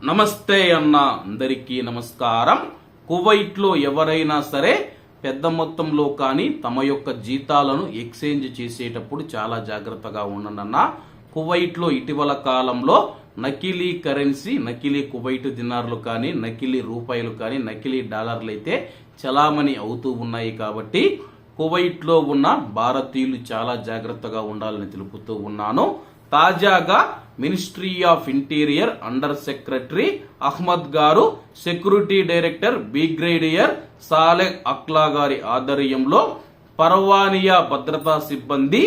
నమస్తే అన్న అందరికీ నమస్కారం. కువైట్లో ఎవరైనా సరే పెద్ద మొత్తంలో కానీ తమ యొక్క జీతాలను ఎక్స్చేంజ్ చేసేటప్పుడు చాలా జాగ్రత్తగా ఉండనన్న కువైట్లో ఇటీవల కాలంలో నకిలీ కరెన్సీ నకిలీ కువైట్ దినార్లు కానీ నకిలీ రూపాయలు కానీ నకిలీ డాలర్లు అయితే చలామణి అవుతూ ఉన్నాయి కాబట్టి కువైట్లో ఉన్న భారతీయులు చాలా జాగ్రత్తగా ఉండాలని తెలుపుతూ ఉన్నాను. తాజాగా ministry of interior under secretary Ahmed garu security director brigadier Saleh Akla గారి ఆధ్వర్యంలో పర్వానియా భద్రతా సిబ్బంది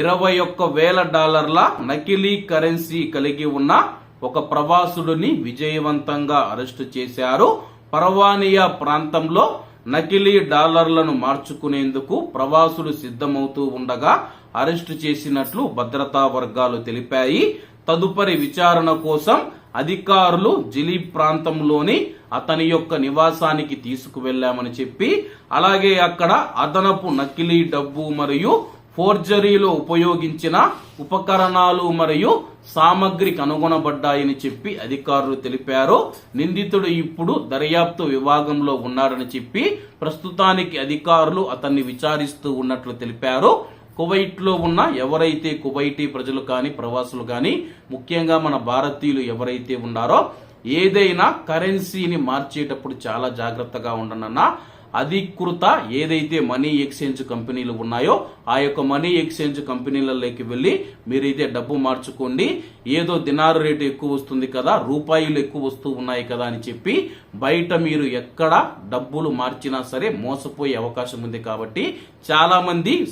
ఇరవై ఒక్క వేల డాలర్ల నకిలీ కరెన్సీ కలిగి ఉన్న ఒక ప్రవాసుడిని విజయవంతంగా అరెస్టు చేశారు. పర్వానియా ప్రాంతంలో నకిలీ డాలర్లను మార్చుకునేందుకు ప్రవాసులు సిద్ధమవుతూ ఉండగా అరెస్టు చేసినట్లు భద్రతా వర్గాలు తెలిపాయి. తదుపరి విచారణ కోసం అధికారులు జిలీ ప్రాంతంలోని అతని యొక్క నివాసానికి తీసుకువెళ్ళామని చెప్పి అలాగే అక్కడ అదనపు నకిలీ డబ్బు మరియు ఫోర్జరీలో ఉపయోగించిన ఉపకరణాలు మరియు సామగ్రి కనుగొనబడ్డాయని చెప్పి అధికారులు తెలిపారు. నిందితుడు ఇప్పుడు దర్యాప్తు విభాగంలో ఉన్నాడని చెప్పి ప్రస్తుతానికి అధికారులు అతన్ని విచారిస్తూ ఉన్నట్లు తెలిపారు. కువైట్లో ఉన్న ఎవరైతే కువైటీ ప్రజలు కానీ ప్రవాసులు కానీ ముఖ్యంగా మన భారతీయులు ఎవరైతే ఉన్నారో ఏదైనా కరెన్సీని మార్చేటప్పుడు చాలా జాగ్రత్తగా ఉండనన్నా అధికృత ఏదైతే మనీ ఎక్స్చేంజ్ కంపెనీలు ఉన్నాయో ఆ యొక్క మనీ ఎక్స్చేంజ్ కంపెనీలలోకి వెళ్ళి మీరైతే డబ్బు మార్చుకోండి. ఏదో దినారు రేటు ఎక్కువ వస్తుంది కదా రూపాయలు ఎక్కువ వస్తూ ఉన్నాయి కదా అని చెప్పి బయట మీరు ఎక్కడ డబ్బులు మార్చినా సరే మోసపోయే అవకాశం ఉంది కాబట్టి చాలా మంది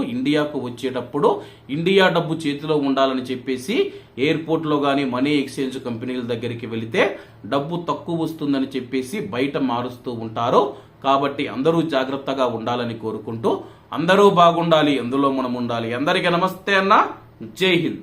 ఇండియాకు వచ్చేటప్పుడు ఇండియా డబ్బు చేతిలో ఉండాలని చెప్పేసి ఎయిర్పోర్ట్లో మనీ ఎక్స్చేంజ్ కంపెనీల దగ్గరికి వెళితే డబ్బు తక్కువ వస్తుందని చెప్పేసి బయట మారుస్తూ ఉంటారు. కాబట్టి అందరూ జాగ్రత్తగా ఉండాలని కోరుకుంటూ అందరూ బాగుండాలి అందులో మనం ఉండాలి. అందరికీ నమస్తే అన్న. జై హింద్.